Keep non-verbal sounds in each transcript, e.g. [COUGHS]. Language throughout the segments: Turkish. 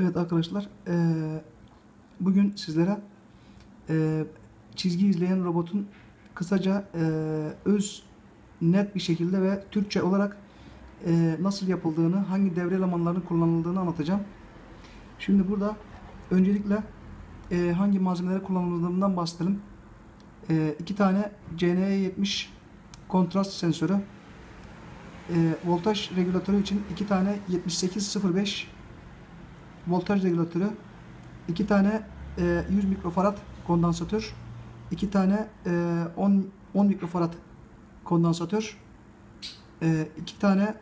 Evet arkadaşlar, eee, bugün sizlere eee, çizgi izleyen robotun kısaca eee, öz, net bir şekilde ve Türkçe olarak nasıl yapıldığını, hangi devre elemanlarının kullanıldığını anlatacağım. Şimdi burada öncelikle hangi malzemeleri kullanıldığından bahsedelim. Eee iki tane CNE70 kontrast sensörü, voltaj regülatörü için iki tane 7805 voltaj regülatörü, iki tane e, 100 mikrofarad kondansatör, iki tane e, 10 10 mikrofarad kondansatör, e, iki tane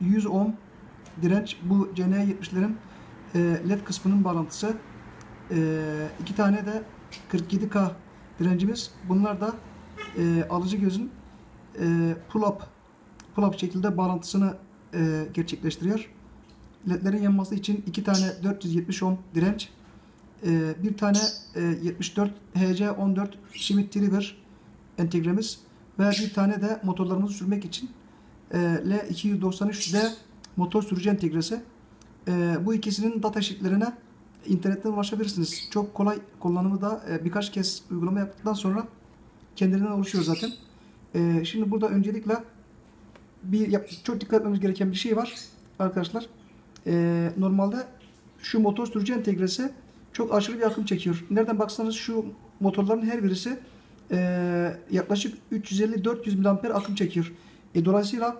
100 ohm direnç. Bu CN70'lerin e, led kısmının bağlantısı. E, iki tane de 47K direncimiz. Bunlar da e, alıcı gözün e, pull-up pull-up şekilde bağlantısını e, gerçekleştiriyor. LED'lerin yanması için iki tane 470 ohm direnç, e, bir tane e, 74 HC14 Schmidt Trigger entegremiz ve bir tane de motorlarımızı sürmek için e, L293D motor sürücü entegresi. E, bu ikisinin data sheetlerine internetten ulaşabilirsiniz. Çok kolay kullanımı da e, birkaç kez uygulama yaptıktan sonra kendiliğinden oluşuyor zaten. E, şimdi burada öncelikle bir çok dikkat etmemiz gereken bir şey var arkadaşlar. Ee, normalde şu motor sürücü entegresi çok aşırı bir akım çekiyor. Nereden baksanız şu motorların her birisi ee, yaklaşık 350-400 mAh akım çekiyor. E, dolayısıyla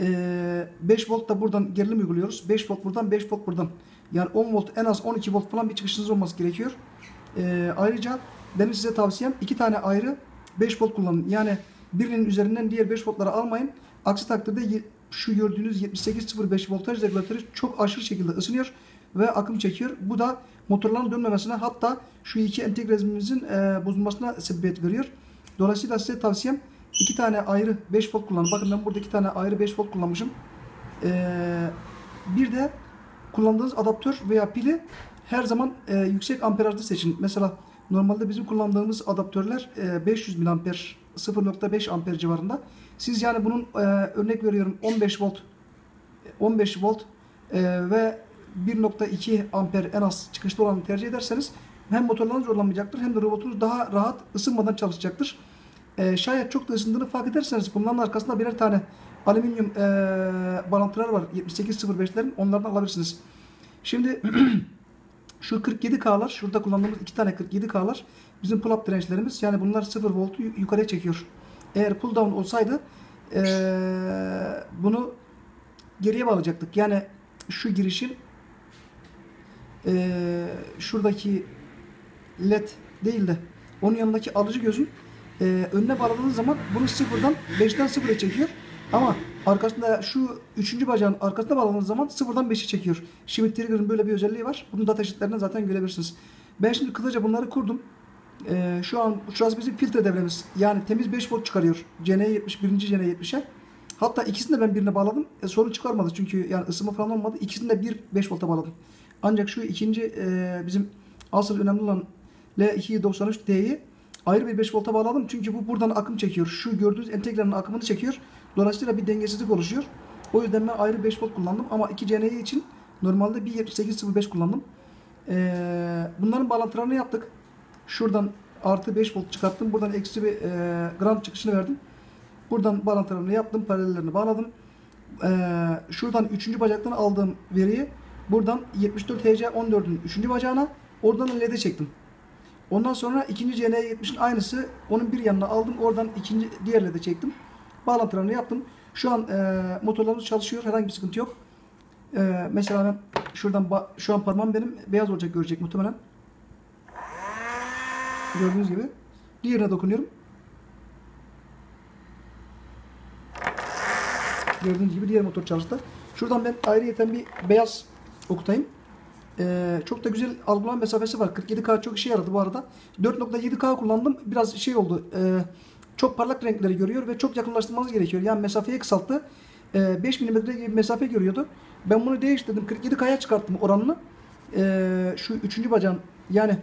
ee, 5 volt da buradan gerilim uyguluyoruz. 5 volt buradan 5 volt buradan. Yani 10 volt en az 12 volt falan bir çıkışınız olması gerekiyor. Ee, ayrıca benim size tavsiyem iki tane ayrı 5 volt kullanın. Yani birinin üzerinden diğer 5 voltları almayın. Aksi takdirde şu gördüğünüz 7805 voltaj regülatörü çok aşırı şekilde ısınıyor ve akım çekiyor. Bu da motorların dönmemesine hatta şu iki entegremizin e, bozulmasına sebebiyet veriyor. Dolayısıyla size tavsiyem iki tane ayrı 5 volt kullanın. Bakın ben burada iki tane ayrı 5 volt kullanmışım. Ee, bir de kullandığınız adaptör veya pili her zaman e, yüksek amperajlı seçin. Mesela normalde bizim kullandığımız adaptörler e, 500 mAh 0.5 amper civarında. Siz yani bunun e, örnek veriyorum 15 volt 15 volt e, ve 1.2 amper en az çıkışlı olanı tercih ederseniz hem motorlarınız zorlanmayacaktır hem de robotunuz daha rahat ısınmadan çalışacaktır. E, şayet çok da ısındığını fark ederseniz bunların arkasında birer tane alüminyum e, bağlantılar var 7805'lerin onlardan alabilirsiniz. Şimdi [CLEARS THROAT] şu 47K'lar şurada kullandığımız iki tane 47K'lar bizim pull up dirençlerimiz yani bunlar 0 voltu yu- yukarıya çekiyor. Eğer pull down olsaydı e, bunu geriye bağlayacaktık. Yani şu girişin e, şuradaki led değil de onun yanındaki alıcı gözün e, önüne bağladığınız zaman bunu sıfırdan 5'ten sıfıra çekiyor. Ama arkasında şu üçüncü bacağın arkasına bağladığınız zaman sıfırdan 5'i çekiyor. Schmidt Trigger'ın böyle bir özelliği var. Bunun data sheetlerinden zaten görebilirsiniz. Ben şimdi kısaca bunları kurdum. E, şu an şurası bizim filtre devremiz. Yani temiz 5 volt çıkarıyor. CN70 birinci CN70'e. Hatta ikisini de ben birine bağladım. E, sorun çıkarmadı çünkü yani ısınma falan olmadı. İkisini de bir 5 volta bağladım. Ancak şu ikinci e, bizim asıl önemli olan L293D'yi ayrı bir 5 volta bağladım. Çünkü bu buradan akım çekiyor. Şu gördüğünüz entegranın akımını çekiyor. Dolayısıyla bir dengesizlik oluşuyor. O yüzden ben ayrı 5 volt kullandım. Ama 2 CN'yi için normalde bir 7805 kullandım. E, bunların bağlantılarını yaptık. Şuradan artı 5 volt çıkarttım. Buradan eksi bir e, gram çıkışını verdim. Buradan bağlantılarını yaptım. Paralellerini bağladım. Ee, şuradan 3. bacaktan aldığım veriyi buradan 74 HC14'ün 3. bacağına oradan LED'e çektim. Ondan sonra ikinci CN70'in aynısı onun bir yanına aldım. Oradan ikinci diğer LED'e çektim. Bağlantılarını yaptım. Şu an e, motorlarımız çalışıyor. Herhangi bir sıkıntı yok. E, mesela ben şuradan şu an parmağım benim beyaz olacak görecek muhtemelen. Gördüğünüz gibi. Diğerine dokunuyorum. Gördüğünüz gibi diğer motor çalıştı. Şuradan ben ayrıyeten bir beyaz okutayım. Ee, çok da güzel algılama mesafesi var. 47K çok işe yaradı bu arada. 4.7K kullandım. Biraz şey oldu. Ee, çok parlak renkleri görüyor ve çok yakınlaştırmanız gerekiyor. Yani mesafeyi kısalttı. Ee, 5 mm gibi mesafe görüyordu. Ben bunu değiştirdim. 47K'ya çıkarttım oranını. Ee, şu üçüncü bacağın yani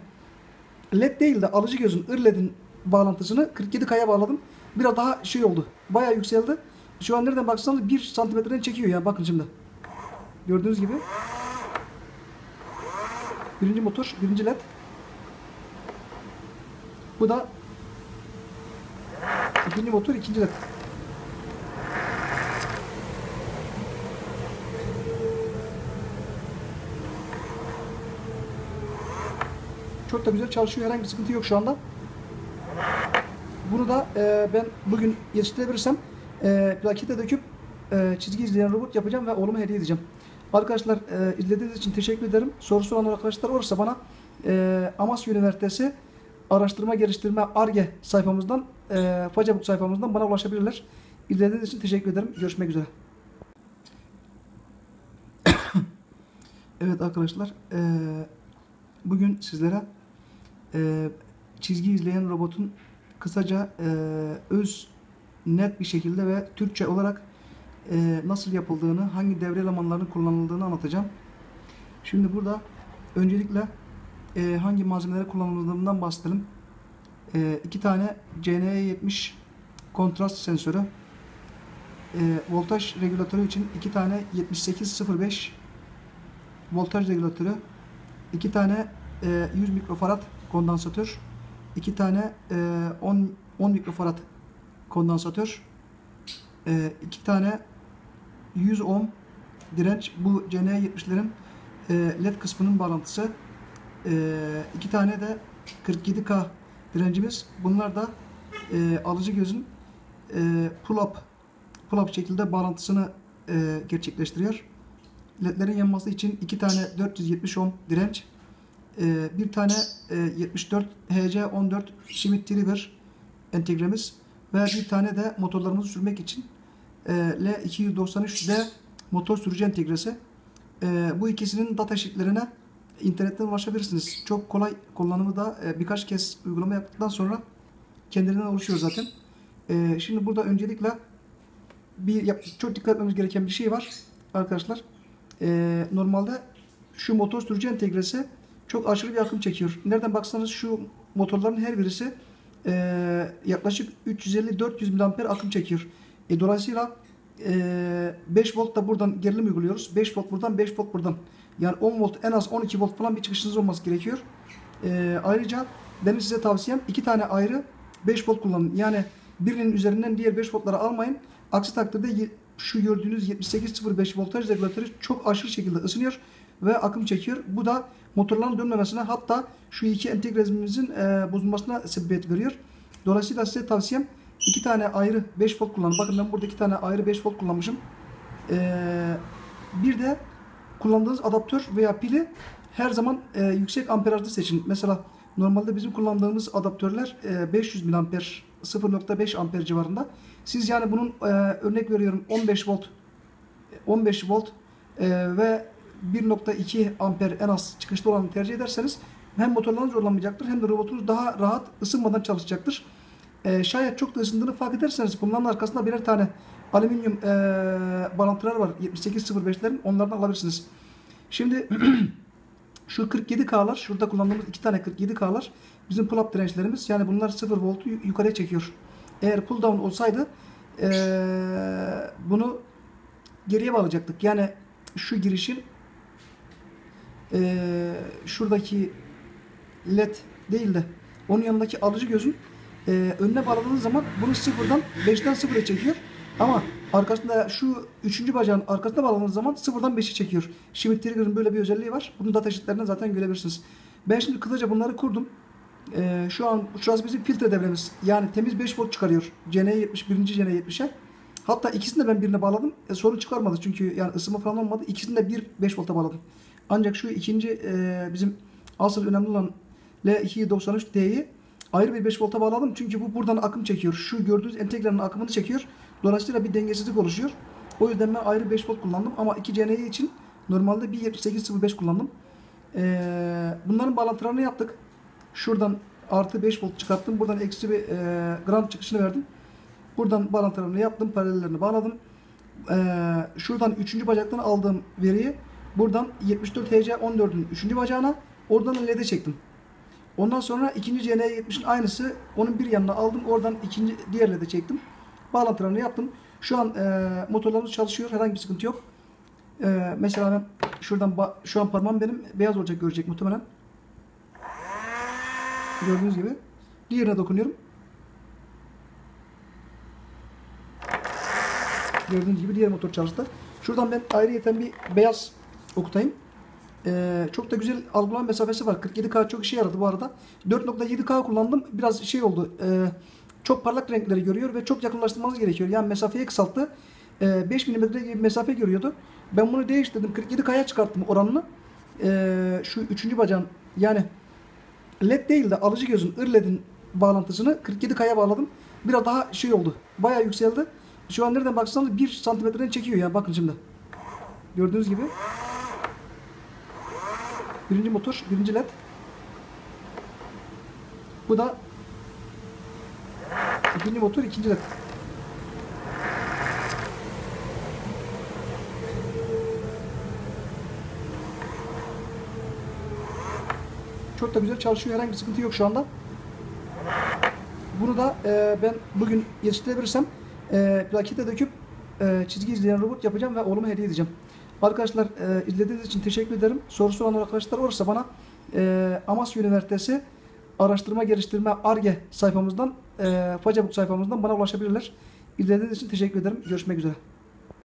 LED değil de alıcı gözün ır LED'in bağlantısını 47K'ya bağladım. Biraz daha şey oldu. Bayağı yükseldi. Şu an nereden baksanız 1 santimetreden çekiyor yani bakın şimdi. Gördüğünüz gibi. birinci motor, birinci led. Bu da ikinci motor, ikinci led. Çok da güzel çalışıyor. Herhangi bir sıkıntı yok şu anda. Bunu da e, ben bugün yetiştirebilirsem e, plakete döküp e, çizgi izleyen robot yapacağım ve oğluma hediye edeceğim. Arkadaşlar e, izlediğiniz için teşekkür ederim. Sorusu olan arkadaşlar olursa bana e, Amasya Üniversitesi Araştırma Geliştirme ARGE sayfamızdan e, Facebook sayfamızdan bana ulaşabilirler. İzlediğiniz için teşekkür ederim. Görüşmek üzere. [COUGHS] evet arkadaşlar e, bugün sizlere e, çizgi izleyen robotun kısaca e, öz net bir şekilde ve Türkçe olarak e, nasıl yapıldığını, hangi devre elemanlarının kullanıldığını anlatacağım. Şimdi burada öncelikle e, hangi malzemelere kullanıldığından bahsedelim. E, iki tane CNE70 kontrast sensörü, e, voltaj regülatörü için iki tane 7805 voltaj regülatörü, iki tane e, 100 mikrofarad kondansatör, iki tane e, 10 10 mikrofarad kondansatör, e, iki tane 100 ohm direnç. Bu CN70'lerin e, led kısmının bağlantısı, e, iki tane de 47K direncimiz. Bunlar da e, alıcı gözün e, pull-up pull-up şekilde bağlantısını e, gerçekleştiriyor. LED'lerin yanması için iki tane 470 ohm direnç, e, bir tane e, 74 HC14 Schmidt Trigger entegremiz ve bir tane de motorlarımızı sürmek için e, L293D motor sürücü entegresi. E, bu ikisinin data sheetlerine internetten ulaşabilirsiniz. Çok kolay kullanımı da e, birkaç kez uygulama yaptıktan sonra kendiliğinden oluşuyor zaten. E, şimdi burada öncelikle bir çok dikkat etmemiz gereken bir şey var arkadaşlar. E, normalde şu motor sürücü entegresi çok aşırı bir akım çekiyor. Nereden baksanız şu motorların her birisi e, yaklaşık 350-400 mAh akım çekiyor. E, dolayısıyla e, 5 volt da buradan gerilim uyguluyoruz. 5 volt buradan 5 volt buradan. Yani 10 volt en az 12 volt falan bir çıkışınız olması gerekiyor. E, ayrıca benim size tavsiyem iki tane ayrı 5 volt kullanın. Yani birinin üzerinden diğer 5 voltları almayın. Aksi takdirde şu gördüğünüz 7805 voltaj regülatörü çok aşırı şekilde ısınıyor ve akım çekiyor. Bu da motorların dönmemesine hatta şu iki entegremizin e, bozulmasına sebebiyet veriyor. Dolayısıyla size tavsiyem iki tane ayrı 5 volt kullanın. Bakın ben burada iki tane ayrı 5 volt kullanmışım. E, bir de kullandığınız adaptör veya pili her zaman e, yüksek amperajlı seçin. Mesela normalde bizim kullandığımız adaptörler e, 500 mAh 0.5 amper civarında. Siz yani bunun e, örnek veriyorum 15 volt 15 volt e, ve 1.2 amper en az çıkışta olanı tercih ederseniz hem motorlarınız zorlanmayacaktır hem de robotunuz daha rahat ısınmadan çalışacaktır. E, şayet çok da ısındığını fark ederseniz bunların arkasında birer tane alüminyum e, bağlantılar var 7805'lerin onlardan alabilirsiniz. Şimdi [CLEARS THROAT] şu 47K'lar şurada kullandığımız iki tane 47K'lar bizim pull up dirençlerimiz yani bunlar 0 voltu yu- yukarıya çekiyor. Eğer pull down olsaydı e, bunu geriye bağlayacaktık. Yani şu girişin e, şuradaki led değil de onun yanındaki alıcı gözün e, önüne bağladığınız zaman bunu sıfırdan 5'ten 0'a çekiyor. Ama arkasında şu üçüncü bacağın arkasına bağladığınız zaman sıfırdan 5'i çekiyor. Schmidt Trigger'ın böyle bir özelliği var. Bunun data sheetlerinden zaten görebilirsiniz. Ben şimdi kısaca bunları kurdum. E, şu an şurası bizim filtre devremiz. Yani temiz 5 volt çıkarıyor. CN70 birinci CN70'e. Hatta ikisini de ben birine bağladım. E, sorun çıkarmadı çünkü yani ısınma falan olmadı. İkisini de bir 5 volta bağladım. Ancak şu ikinci e, bizim asıl önemli olan L293D'yi ayrı bir 5 volta bağladım. Çünkü bu buradan akım çekiyor. Şu gördüğünüz entegranın akımını çekiyor. Dolayısıyla bir dengesizlik oluşuyor. O yüzden ben ayrı 5 volt kullandım. Ama 2 CN'yi için normalde bir 7805 kullandım. E, bunların bağlantılarını yaptık. Şuradan artı 5 volt çıkarttım. Buradan eksi bir e, ground çıkışını verdim. Buradan bağlantılarını yaptım. Paralellerini bağladım. Ee, şuradan 3. bacaktan aldığım veriyi buradan 74 HC14'ün 3. bacağına oradan LED'e çektim. Ondan sonra ikinci CN70'in aynısı onun bir yanına aldım. Oradan ikinci diğer LED'e çektim. Bağlantılarını yaptım. Şu an e, motorlarımız çalışıyor. Herhangi bir sıkıntı yok. E, mesela ben Şuradan şu an parmağım benim beyaz olacak görecek muhtemelen. Gördüğünüz gibi. Diğerine dokunuyorum. Gördüğünüz gibi diğer motor çalıştı. Şuradan ben ayrıyeten bir beyaz okutayım. Ee, çok da güzel algılama mesafesi var. 47K çok işe yaradı bu arada. 4.7K kullandım. Biraz şey oldu. e, çok parlak renkleri görüyor ve çok yakınlaştırmanız gerekiyor. Yani mesafeyi kısalttı. E, 5 mm gibi mesafe görüyordu. Ben bunu değiştirdim. 47K'ya çıkarttım oranını. E, şu üçüncü bacağın yani LED değil de alıcı gözün ır LED'in bağlantısını 47K'ya bağladım. Biraz daha şey oldu. Bayağı yükseldi. Şu an nereden baksanız 1 santimetreden çekiyor yani bakın şimdi. Gördüğünüz gibi. Birinci motor, birinci led. Bu da ikinci motor, ikinci led. Çok da güzel çalışıyor. Herhangi bir sıkıntı yok şu anda. Bunu da e, ben bugün yetiştirebilirsem e, plakete döküp e, çizgi izleyen robot yapacağım ve oğluma hediye edeceğim. Arkadaşlar e, izlediğiniz için teşekkür ederim. Sorusu olan arkadaşlar olursa bana e, Amasya Üniversitesi Araştırma Geliştirme ARGE sayfamızdan, e, Facebook sayfamızdan bana ulaşabilirler. İzlediğiniz için teşekkür ederim. Görüşmek üzere.